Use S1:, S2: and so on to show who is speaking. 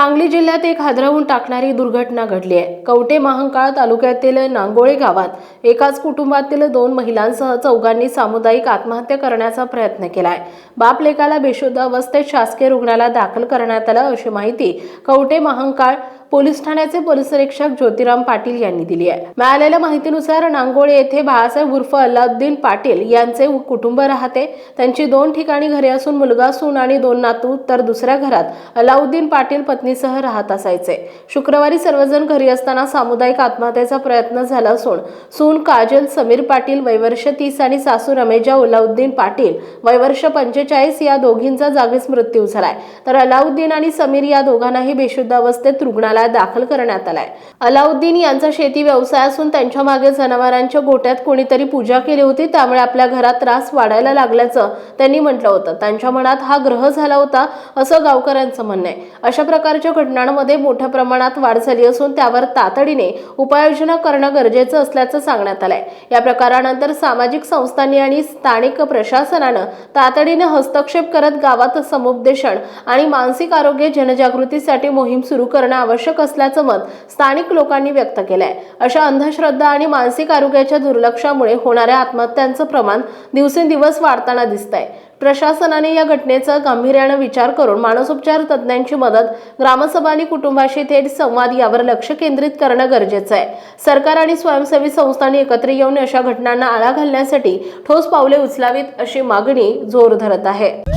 S1: सांगली जिल्ह्यात एक हादरवून टाकणारी दुर्घटना घडली आहे. कवटे महांकाळ तालुक्यातील नांगोळे गावात एकाच कुटुंबातील दोन महिलांसह चौघांनी सामुदायिक आत्महत्या करण्याचा प्रयत्न केलाय. बाप लेकाला बेशुद्ध अवस्थेत शासकीय रुग्णालयात दाखल करण्यात आलं अशी माहिती कवटे महांकाळ पोलीस ठाण्याचे पोलीस निरीक्षक ज्योतिराम पाटील यांनी दिली आहे. मिळालेल्या माहितीनुसार नांगोळे येथे बाळासाहेब उर्फ अल्लाउद्दीन पाटील यांचे कुटुंब राहते. त्यांची दोन ठिकाणी घरे असून मुलगा सून आणि दोन नातू तर दुसऱ्या घरात अलाउद्दीन पाटील पत्नीसह राहत असायचे. शुक्रवारी सर्वजण घरी असताना सामुदायिक आत्महत्येचा प्रयत्न झाला असून सून काजल समीर पाटील वैवर्ष तीस आणि सासू रमेजा अलाउद्दीन पाटील वैवर्ष पंचेचाळीस या दोघींचा जागीच मृत्यू झालाय. तर अलाउद्दीन आणि समीर या दोघांनाही बेशुद्ध अवस्थेत रुग्णालयात दाखल करण्यात आलाय. अलाउद्दीन यांचा शेती व्यवसाय असून त्यांच्या मागे जनावरांच्या गोट्यात कोणीतरी पूजा केली होती त्यामुळे आपल्या घरात त्रास वाढायला लागल्याचं त्यांनी म्हटलं होतं. त्यांच्या मनात हा ग्रह झाला होता असं गावकऱ्यांचं म्हणणं आहे. अशा प्रकारच्या घटनांमध्ये मोठ्या प्रमाणात वाढ झाली असून त्यावर तातडीने उपाययोजना करणं गरजेचं असल्याचं सांगण्यात आलंय. या प्रकारानंतर सामाजिक संस्थांनी आणि स्थानिक प्रशासनानं तातडीने हस्तक्षेप करत गावात समुपदेशन आणि मानसिक आरोग्य जनजागृतीसाठी मोहीम सुरू करणं आवश्यक असल्याचं मत स्थानिक लोकांनी व्यक्त केलंय. अशा अंधश्रद्धा आणि मानसिक आरोग्याच्या दुर्लक्षामुळे होणाऱ्या आत्महत्यांचं प्रमाण दिवसेंदिवस वाढताना दिसतंय. प्रशासनाने या घटनेचा गांभीर्यानं विचार करून मानसोपचार तज्ज्ञांची मदत ग्रामसभा आणि कुटुंबाशी थेट संवाद यावर लक्ष केंद्रित करणं गरजेचं आहे. सरकार आणि स्वयंसेवी संस्थांनी एकत्र येऊन अशा घटनांना आळा घालण्यासाठी ठोस पावले उचलावीत अशी मागणी जोर धरत आहे.